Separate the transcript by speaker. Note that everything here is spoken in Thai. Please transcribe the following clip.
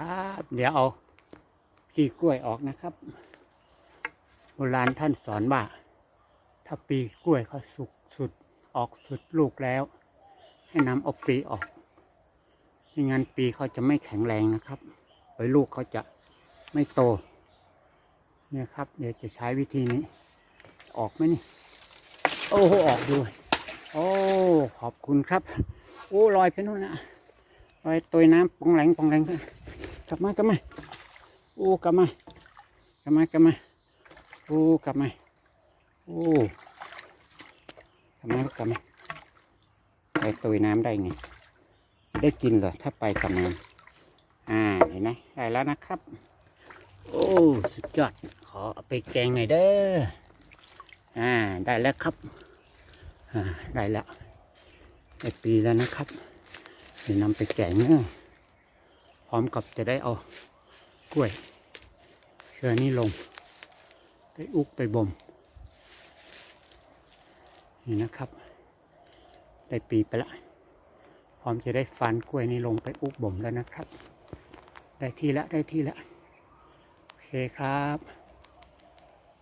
Speaker 1: ครับเดี๋ยวเอาปีกล้วยออกนะครับ โบราณท่านสอนว่า ถ้าปีกล้วยเขาสุกสุดออกสุดลูกแล้ว ให้นำเอาปีออกไม่งั้นปีเขาจะไม่แข็งแรงนะครับไว้ลูกเขาจะไม่โต เนี่ยครับ เดี๋ยวจะใช้วิธีนี้ ออกไหมนี่ โอ้โหออกด้วย โอ้ขอบคุณครับ โอ้ลอยไปนู่นนะลอยตัวน้ำปองแหลงปองแหลง กลับมากลับมาโอ้กลับมากลับมากลับมาโอ้กลับมาโอ้กลับมากลับมาไปตัวน้ำได้ไงได้กินเหรอถ้าไปกับน้ำอ่าเห็นไหมได้แล้วนะครับ โอ้สุดยอดขอเอาไปแกงหน่อยเด้ออ่าได้แล้วครับอ่าได้แล้วได้ปีแล้วนะครับเดี๋ยวนำไปแกงเนอะ ร้อมกับจะได้เอากล้วยเชือนี้ลง ไปอุกไปบ่ม นี่นะครับ ได้ปีไปละ พร้อมจะได้ฟันกล้วยนี้ลงไปอุกบ่มแล้วนะครับ ได้ที่ละได้ที่ละ โอเคครับ